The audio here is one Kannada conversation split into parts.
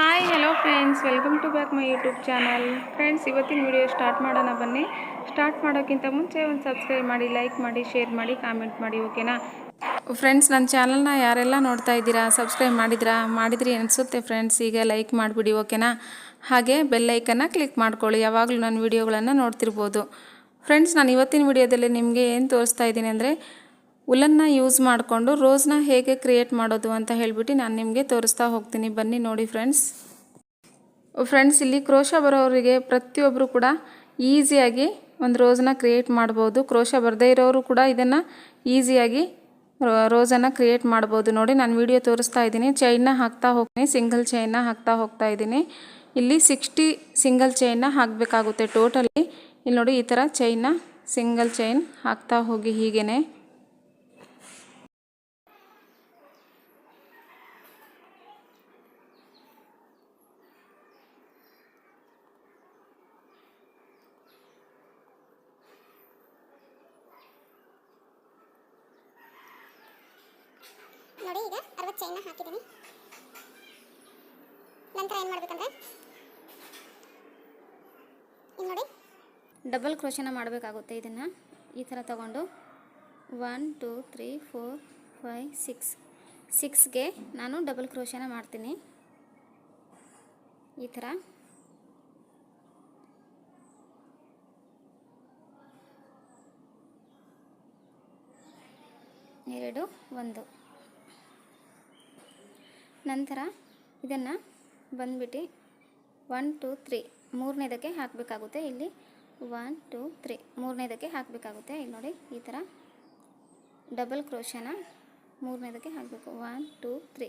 Hi hello friends welcome to back my YouTube channel friends ಇವತ್ತಿನ ವಿಡಿಯೋ ಸ್ಟಾರ್ಟ್ ಮಾಡೋಣ ಬನ್ನಿ. ಸ್ಟಾರ್ಟ್ ಮಾಡೋಕ್ಕಿಂತ ಮುಂಚೆ ಒಂದು ಸಬ್ಸ್ಕ್ರೈಬ್ ಮಾಡಿ ಲೈಕ್ ಮಾಡಿ ಶೇರ್ ಮಾಡಿ ಕಾಮೆಂಟ್ ಮಾಡಿ ಓಕೆನಾ ಫ್ರೆಂಡ್ಸ್ ನನ್ನ ಚಾನಲ್ನ ಯಾರೆಲ್ಲ ನೋಡ್ತಾ ಇದ್ದೀರಾ ಸಬ್ಸ್ಕ್ರೈಬ್ ಮಾಡಿದ್ರಾ? ಮಾಡಿದ್ರಿ ಅನಿಸುತ್ತೆ ಫ್ರೆಂಡ್ಸ್ ಈಗ ಲೈಕ್ ಮಾಡಿಬಿಡಿ ಓಕೆನಾ ಹಾಗೆ ಬೆಲ್ಲೈಕನ್ನು ಕ್ಲಿಕ್ ಮಾಡ್ಕೊಳ್ಳಿ, ಯಾವಾಗಲೂ ನನ್ನ ವೀಡಿಯೋಗಳನ್ನು ನೋಡ್ತಿರ್ಬೋದು. ಫ್ರೆಂಡ್ಸ್ ನಾನು ಇವತ್ತಿನ ವಿಡಿಯೋದಲ್ಲಿ ನಿಮಗೆ ಏನು ತೋರಿಸ್ತಾ ಇದ್ದೀನಿ ಅಂದರೆ ಉಲನ್ನ ಯೂಸ್ ಮಾಡಿಕೊಂಡು ರೋಸ್ನ ಹೇಗೆ ಕ್ರಿಯೇಟ್ ಮಾಡೋದು ಅಂತ ಹೇಳಿಬಿಟ್ಟು ನಾನು ನಿಮಗೆ ತೋರಿಸ್ತಾ ಹೋಗ್ತೀನಿ. ಬನ್ನಿ ನೋಡಿ ಫ್ರೆಂಡ್ಸ್ ಫ್ರೆಂಡ್ಸ್ ಇಲ್ಲಿ ಕ್ರೋಶ ಬರೋರಿಗೆ ಪ್ರತಿಯೊಬ್ಬರು ಕೂಡ ಈಸಿಯಾಗಿ ಒಂದು ರೋಸನ್ನ ಕ್ರಿಯೇಟ್ ಮಾಡ್ಬೋದು. ಕ್ರೋಶ ಬರದೇ ಇರೋರು ಕೂಡ ಇದನ್ನು ಈಸಿಯಾಗಿ ರೋಸನ್ನು ಕ್ರಿಯೇಟ್ ಮಾಡ್ಬೋದು. ನೋಡಿ, ನಾನು ವಿಡಿಯೋ ತೋರಿಸ್ತಾ ಇದ್ದೀನಿ. ಚೈನ್ನ ಹಾಕ್ತಾ ಹೋಗ್ತೀನಿ. ಸಿಂಗಲ್ ಚೈನ್ನ ಹಾಕ್ತಾ ಹೋಗ್ತಾ ಇದ್ದೀನಿ. ಇಲ್ಲಿ ಸಿಕ್ಸ್ಟಿ ಸಿಂಗಲ್ ಚೈನ್ನ ಹಾಕಬೇಕಾಗುತ್ತೆ. ಟೋಟಲಿ ಇಲ್ಲಿ ನೋಡಿ ಈ ಥರ ಚೈನ್ನ ಸಿಂಗಲ್ ಚೈನ್ ಹಾಕ್ತಾ ಹೋಗಿ ಹೀಗೇ ನೋಡಿ ಈಗ ಅರವತ್ತು ಚೈನ್ನ ಹಾಕಿದ್ದೀನಿ. ನಂತರ ಏನು ಮಾಡಬೇಕಂದ್ರೆ ಇಲ್ಲಿ ನೋಡಿ. ಡಬಲ್ ಕ್ರೋಶನ ಮಾಡಬೇಕಾಗುತ್ತೆ ಇದನ್ನು. ಈ ಥರ ತಗೊಂಡು one two three four five six ಸಿಕ್ಸ್ಗೆ ನಾನು ಡಬಲ್ ಕ್ರೋಶನ ಮಾಡ್ತೀನಿ. ಈ ಥರ ಎರಡು, ಒಂದು. ನಂತರ ಇದನ್ನು ಬಂದುಬಿಟ್ಟು ಒನ್, ಟು, ತ್ರೀ. ಮೂರನೇದಕ್ಕೆ ಹಾಕಬೇಕಾಗುತ್ತೆ. ಇಲ್ಲಿ ಒನ್, ಟು, ತ್ರೀ. ಮೂರನೇದಕ್ಕೆ ಹಾಕಬೇಕಾಗುತ್ತೆ. ಇಲ್ಲಿ ನೋಡಿ ಈ ಥರ ಡಬಲ್ ಕ್ರೋಶನ ಮೂರನೇದಕ್ಕೆ ಹಾಕಬೇಕು. One, two, three.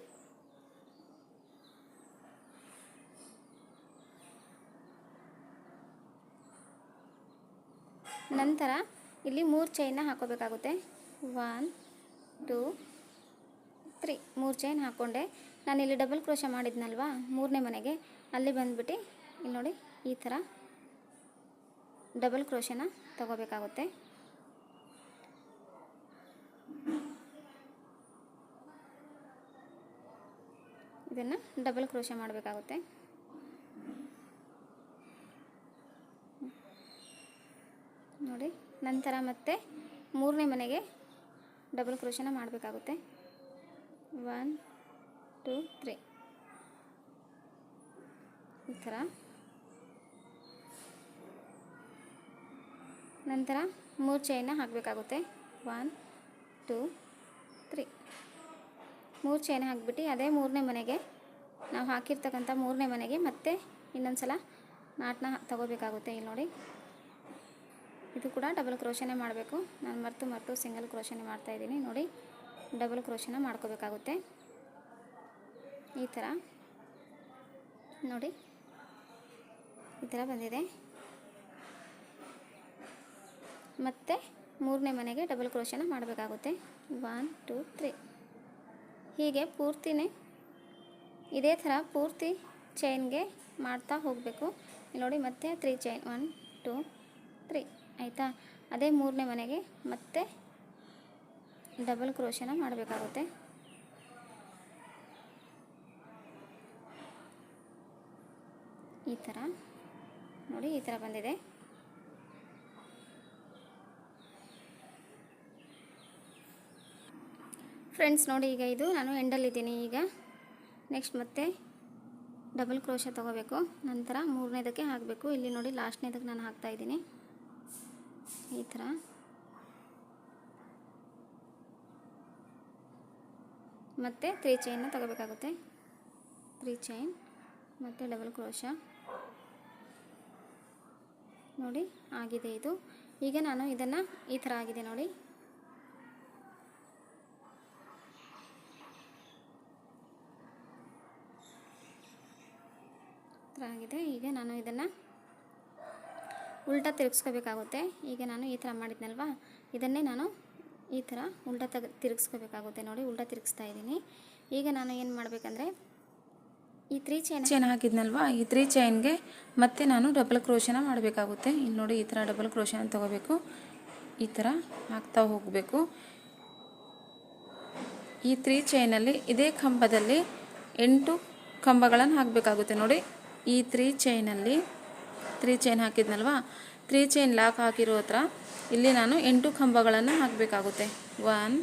ನಂತರ ಇಲ್ಲಿ ಮೂರು ಚೈನ್ನ ಹಾಕೋಬೇಕಾಗುತ್ತೆ. One, two, three. ಮೂರು ಚೈನ್ ಹಾಕ್ಕೊಂಡೆ ನಾನು ಇಲ್ಲಿ ಡಬಲ್ ಕ್ರೋಶ ಮಾಡಿದ್ನಲ್ವಾ? ಮೂರನೇ ಮನೆಗೆ. ಅಲ್ಲಿ ಬಂದುಬಿಟ್ಟು, ಇಲ್ಲಿ ನೋಡಿ, ಈ ಥರ ಡಬಲ್ ಕ್ರೋಶನ ತಗೋಬೇಕಾಗುತ್ತೆ. ಇದನ್ನು ಡಬಲ್ ಕ್ರೋಶ ಮಾಡಬೇಕಾಗುತ್ತೆ. ನೋಡಿ, ನಂತರ ಮತ್ತೆ ಮೂರನೇ ಮನೆಗೆ ಡಬಲ್ ಕ್ರೋಶನ ಮಾಡಬೇಕಾಗುತ್ತೆ. One two three. ಈ ಥರ ನಂತರ ಮೂರು ಚೈನ ಹಾಕಬೇಕಾಗುತ್ತೆ. One, two, three. ಮೂರು ಚೈನ್ ಹಾಕಿಬಿಟ್ಟು ಅದೇ ಮೂರನೇ ಮನೆಗೆ ನಾವು ಹಾಕಿರ್ತಕ್ಕಂಥ ಮೂರನೇ ಮನೆಗೆ ಮತ್ತೆ ಇನ್ನೊಂದು ಸಲ ನಾಟನ್ನ ತಗೋಬೇಕಾಗುತ್ತೆ ಇಲ್ಲಿ ನೋಡಿ. ಇದು ಕೂಡ ಡಬಲ್ ಕ್ರೋಶನೇ ಮಾಡಬೇಕು. ನಾನು ಮರೆತು ಮರೆತು ಸಿಂಗಲ್ ಕ್ರೋಶನೇ ಮಾಡ್ತಾಯಿದ್ದೀನಿ ನೋಡಿ. ಡಬಲ್ ಕ್ರೋಶನ ಮಾಡ್ಕೋಬೇಕಾಗುತ್ತೆ. ಈ ಥರ. ನೋಡಿ, ಈ ಥರ ಬಂದಿದೆ. ಮತ್ತು ಮೂರನೇ ಮನೆಗೆ ಡಬಲ್ ಕ್ರೋಶನ ಮಾಡಬೇಕಾಗುತ್ತೆ. ಒನ್ ಟೂ ತ್ರೀ ಹೀಗೆ ಪೂರ್ತಿನೇ, ಇದೇ ಥರ ಪೂರ್ತಿ ಚೈನ್ಗೆ ಮಾಡ್ತಾ ಹೋಗಬೇಕು. ನೋಡಿ, ಮತ್ತೆ three chain one two three ಆಯಿತಾ? ಅದೇ ಮೂರನೇ ಮನೆಗೆ ಮತ್ತೆ ಡಬಲ್ ಕ್ರೋಶನ ಮಾಡಬೇಕಾಗುತ್ತೆ. ಈ ಥರ. ನೋಡಿ, ಈ ಥರ ಬಂದಿದೆ. ಫ್ರೆಂಡ್ಸ್, ನೋಡಿ, ಈಗ ಇದು ನಾನು ಎಂಡಲ್ಲಿದ್ದೀನಿ ಈಗ. ನೆಕ್ಸ್ಟ್ ಮತ್ತೆ ಡಬಲ್ ಕ್ರೋಶ ತಗೋಬೇಕು. ನಂತರ ಮೂರನೇದಕ್ಕೆ ಹಾಕಬೇಕು. ಇಲ್ಲಿ ನೋಡಿ, ಲಾಸ್ಟ್ನೇದಕ್ಕೆ ನಾನು ಹಾಕ್ತಾ ಇದ್ದೀನಿ. ಈ ಥರ. ಮತ್ತು ತ್ರೀ ಚೈನ್ನ ತಗೋಬೇಕಾಗುತ್ತೆ. ತ್ರೀ ಚೈನ್ ಮತ್ತು ಡಬಲ್ ಕ್ರೋಶ. ನೋಡಿ, ಆಗಿದೆ ಇದು. ಈಗ ನಾನು ಇದನ್ನು ಈ ಥರ ಆಗಿದೆ ನೋಡಿ. ಆಗಿದೆ. ಈಗ ನಾನು ಇದನ್ನು ಉಲ್ಟಾ ತಿರುಗಿಸ್ಕೋಬೇಕಾಗುತ್ತೆ. ಈಗ ನಾನು ಈ ಥರ ಮಾಡಿದ್ನಲ್ವಾ? ಇದನ್ನೇ ನಾನು ಈ ಥರ ಉಲ್ಟಾ ತಗ ತಿರುಗಿಸ್ಕೋಬೇಕಾಗುತ್ತೆ ನೋಡಿ, ಉಲ್ಟಾ ತಿರುಗಿಸ್ತಾ ಇದ್ದೀನಿ. ಈಗ ನಾನು ಏನು ಮಾಡಬೇಕಂದ್ರೆ ಈ ತ್ರೀ ಚೈನ್ ಚೈನ್ ಹಾಕಿದ್ನಲ್ವಾ? ಈ ತ್ರೀ ಚೈನ್ಗೆ ಮತ್ತೆ ನಾನು ಡಬಲ್ ಕ್ರೋಶನ ಮಾಡಬೇಕಾಗುತ್ತೆ. ಇಲ್ಲಿ ನೋಡಿ ಈ ಥರ ಡಬಲ್ ಕ್ರೋಶನ ತಗೋಬೇಕು. ಈ ಥರ ಹಾಕ್ತಾ ಹೋಗಬೇಕು. ಈ ತ್ರೀ ಚೈನಲ್ಲಿ ಇದೇ ಕಂಬದಲ್ಲಿ ಎಂಟು ಕಂಬಗಳನ್ನು ಹಾಕಬೇಕಾಗುತ್ತೆ. ನೋಡಿ, ಈ ತ್ರೀ ಚೈನಲ್ಲಿ ತ್ರೀ ಚೈನ್ ಹಾಕಿದ್ನಲ್ವಾ? ತ್ರೀ ಚೈನ್ ಲಾಕ್ ಹಾಕಿರೋ ಹತ್ರ ಇಲ್ಲಿ ನಾನು ಎಂಟು ಕಂಬಗಳನ್ನು ಹಾಕಬೇಕಾಗುತ್ತೆ. One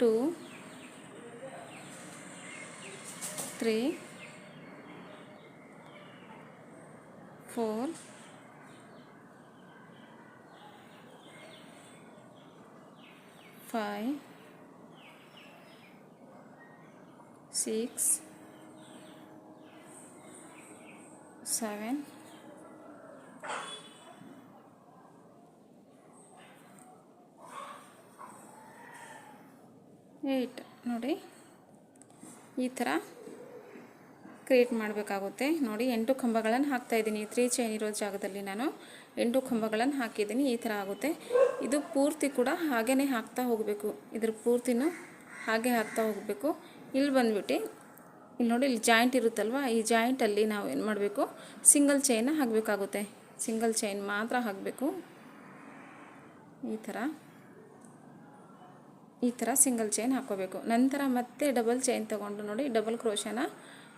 two three four five six seven eight ನೋಡಿ ಈ ಥರ ಕ್ರಿಯೇಟ್ ಮಾಡಬೇಕಾಗುತ್ತೆ. ನೋಡಿ, ಎಂಟು ಕಂಬಗಳನ್ನು ಹಾಕ್ತಾ ಇದ್ದೀನಿ. ತ್ರೀ ಚೈನ್ ಇರೋ ಜಾಗದಲ್ಲಿ ನಾನು ಎಂಟು ಕಂಬಗಳನ್ನು ಹಾಕಿದ್ದೀನಿ. ಈ ಥರ ಆಗುತ್ತೆ. ಇದು ಪೂರ್ತಿ ಕೂಡ ಹಾಗೇ ಹಾಕ್ತಾ ಹೋಗಬೇಕು. ಇದ್ರ ಪೂರ್ತಿನೂ ಹಾಗೆ ಹಾಕ್ತಾ ಹೋಗಬೇಕು. ಇಲ್ಲಿ ಬಂದುಬಿಟ್ಟು, ಇಲ್ಲಿ ನೋಡಿ, ಇಲ್ಲಿ ಜಾಯಿಂಟ್ ಇರುತ್ತಲ್ವ? ಈ ಜಾಯಿಂಟಲ್ಲಿ ನಾವು ಏನು ಮಾಡಬೇಕು? ಸಿಂಗಲ್ ಚೈನ ಹಾಕಬೇಕಾಗುತ್ತೆ. ಸಿಂಗಲ್ ಚೈನ್ ಮಾತ್ರ ಹಾಕಬೇಕು. ಈ ಥರ. ಈ ಥರ ಸಿಂಗಲ್ ಚೈನ್ ಹಾಕ್ಕೋಬೇಕು. ನಂತರ ಮತ್ತೆ ಡಬಲ್ ಚೈನ್ ತೊಗೊಂಡು ನೋಡಿ ಡಬಲ್ ಕ್ರೋಶನ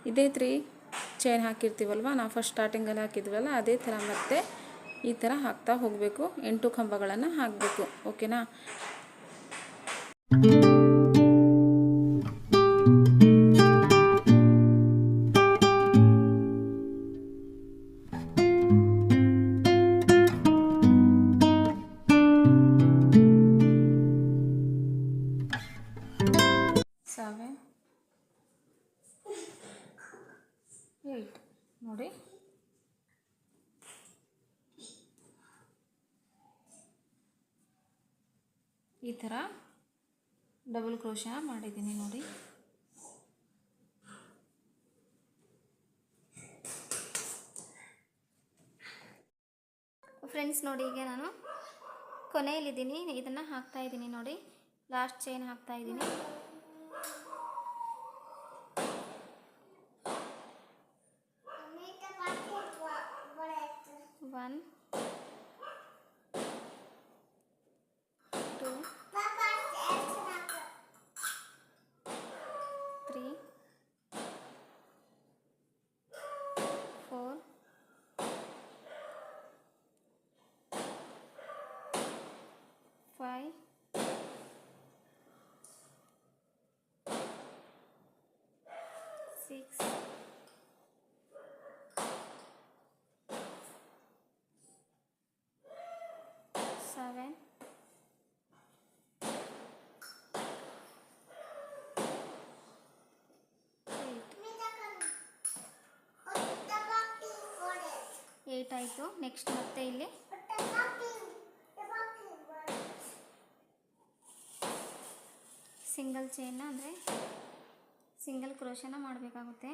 ಇದೇ ತ್ರೀ ಚೈನ್ ಹಾಕಿರ್ತೀವಲ್ವ? ನಾವು ಫಸ್ಟ್ ಸ್ಟಾರ್ಟಿಂಗಲ್ಲಿ ಹಾಕಿದ್ವಲ್ಲ, ಅದೇ ಥರ ಮತ್ತೆ ಈ ಥರ ಹಾಕ್ತಾ ಹೋಗಬೇಕು. ಎಂಟು ಕಂಬಗಳನ್ನು ಹಾಕಬೇಕು. ಓಕೆನಾ ಈ ಥರ ಡಬಲ್ ಕ್ರೋಶ ಮಾಡಿದ್ದೀನಿ ನೋಡಿ. ಫ್ರೆಂಡ್ಸ್ ನೋಡಿ ಈಗ ನಾನು ಕೊನೆಯಲ್ಲಿದ್ದೀನಿ. ಇದನ್ನು ಹಾಕ್ತಾ ಇದ್ದೀನಿ ನೋಡಿ. ಲಾಸ್ಟ್ ಚೈನ್ ಹಾಕ್ತಾ 5 6 7 ಏಟ್ ಆಯಿತು. ನೆಕ್ಸ್ಟ್ ಮತ್ತೆ ಇಲ್ಲಿ. ಸಿಂಗಲ್ ಚೈನ್ನ ಅಂದರೆ ಸಿಂಗಲ್ ಕ್ರೋಶನ ಮಾಡಬೇಕಾಗುತ್ತೆ.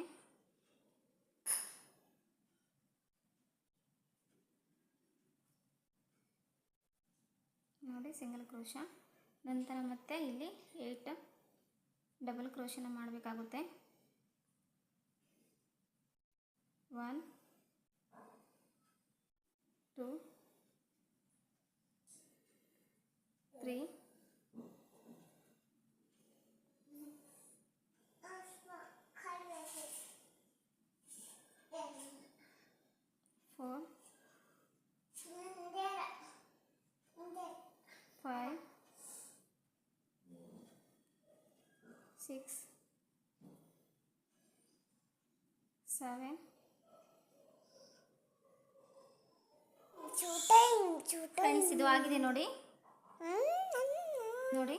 ನೋಡಿ ಸಿಂಗಲ್ ಕ್ರೋಶ ನಂತರ ಮತ್ತೆ ಇಲ್ಲಿ ಏಯ್ಟ್ ಡಬಲ್ ಕ್ರೋಶನ ಮಾಡಬೇಕಾಗುತ್ತೆ. One two three four five six seven friends ಇದು ಆಗಿದೆ ನೋಡಿ. ನೋಡಿ.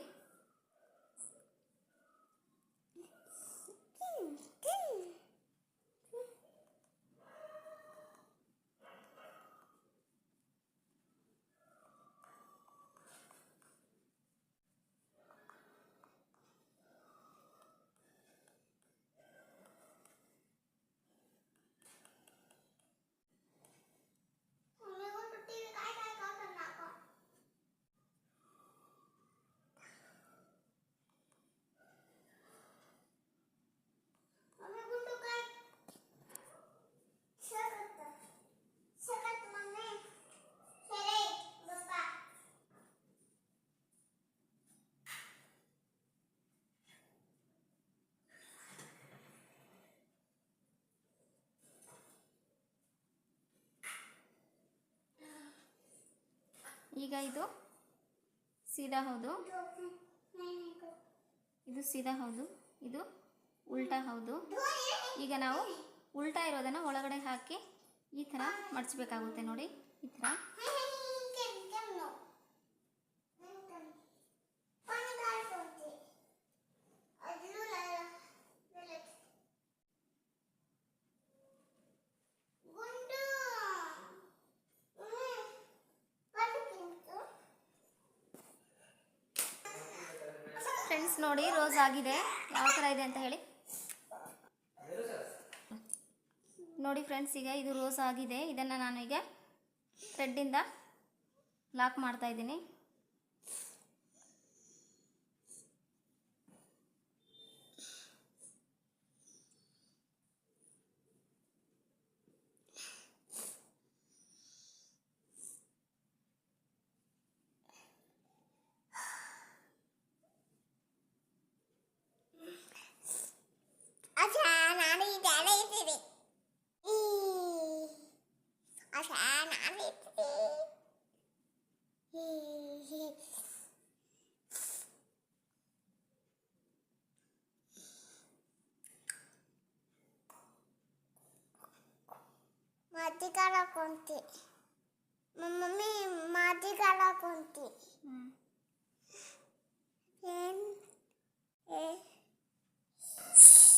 ಈಗ ಇದು ಸೀದಾ ಹೌದು. ಇದು ಸೀದಾ ಹೌದು. ಇದು ಉಲ್ಟಾ ಹೌದು. ಈಗ ನಾವು ಉಲ್ಟಾ ಇರೋದನ್ನು ಒಳಗಡೆ ಹಾಕಿ ಈ ಥರ ಮಡಚಬೇಕಾಗುತ್ತೆ ನೋಡಿ. ಈ ಥರ. ಫ್ರೆಂಡ್ಸ್ ನೋಡಿ, ರೋಸ್ ಆಗಿದೆ. ಯಾವ ಥರ ಇದೆ ಅಂತ ಹೇಳಿ. ನೋಡಿ ಫ್ರೆಂಡ್ಸ್ ಈಗ ಇದು ರೋಸ್ ಆಗಿದೆ. ಇದನ್ನು ನಾನು ಈಗ ಥ್ರೆಡ್ಡಿಂದ ಲಾಕ್ ಮಾಡ್ತಾ ಇದ್ದೀನಿ. 나는 이제 안 해주지. 어서 안 해주지.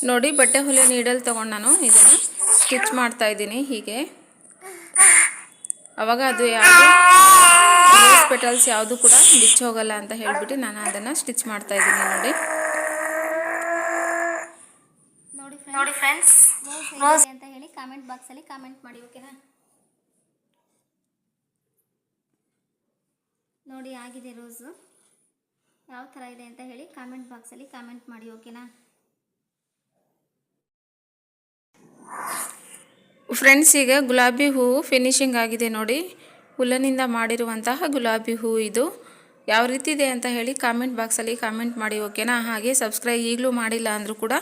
ನೋಡಿ, ಬಟ್ಟೆ ಹೊಲಿಯೋ ನೀಡಲ್ ತೊಗೊಂಡು ನಾನು ಇದನ್ನು ಸ್ಟಿಚ್ ಮಾಡ್ತಾ ಇದ್ದೀನಿ ಹೀಗೆ. ಅವಾಗ ಅದು ಯಾವುದು ಪೆಟಲ್ಸ್ ಯಾವುದು ಕೂಡ ಬಿಚ್ಚೋಗಲ್ಲ ಅಂತ ಹೇಳಿಬಿಟ್ಟು ನಾನು ಅದನ್ನು ಸ್ಟಿಚ್ ಮಾಡ್ತಾ ಇದ್ದೀನಿ ನೋಡಿ. ನೋಡಿ ಫ್ರೆಂಡ್ಸ್ ಅಂತ ಹೇಳಿ ಕಾಮೆಂಟ್ ಬಾಕ್ಸಲ್ಲಿ ಕಾಮೆಂಟ್ ಮಾಡಿ ಓಕೆನಾ ನೋಡಿ, ಆಗಿದೆ ರೋಸು ಯಾವ ಥರ ಇದೆ ಅಂತ ಹೇಳಿ ಕಾಮೆಂಟ್ ಬಾಕ್ಸಲ್ಲಿ ಕಾಮೆಂಟ್ ಮಾಡಿ ಓಕೆನಾ ಫ್ರೆಂಡ್ಸ್ ಈಗ ಗುಲಾಬಿ ಹೂವು ಫಿನಿಶಿಂಗ್ ಆಗಿದೆ ನೋಡಿ. ಹುಲ್ಲನಿಂದ ಮಾಡಿರುವಂತಹ ಗುಲಾಬಿ ಹೂವು ಇದು. ಯಾವ ರೀತಿ ಇದೆ ಅಂತ ಹೇಳಿ ಕಾಮೆಂಟ್ ಬಾಕ್ಸಲ್ಲಿ ಕಾಮೆಂಟ್ ಮಾಡಿ ಓಕೆನಾ ಹಾಗೆ ಸಬ್ಸ್ಕ್ರೈಬ್ ಈಗಲೂ ಮಾಡಿಲ್ಲ ಅಂದರೂ ಕೂಡ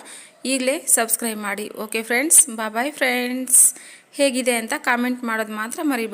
ಈಗಲೇ ಸಬ್ಸ್ಕ್ರೈಬ್ ಮಾಡಿ ಓಕೆ ಫ್ರೆಂಡ್ಸ್ ಬಾಯ್ ಫ್ರೆಂಡ್ಸ್ ಹೇಗಿದೆ ಅಂತ ಕಾಮೆಂಟ್ ಮಾಡೋದು ಮಾತ್ರ ಮರಿಬೇಡಿ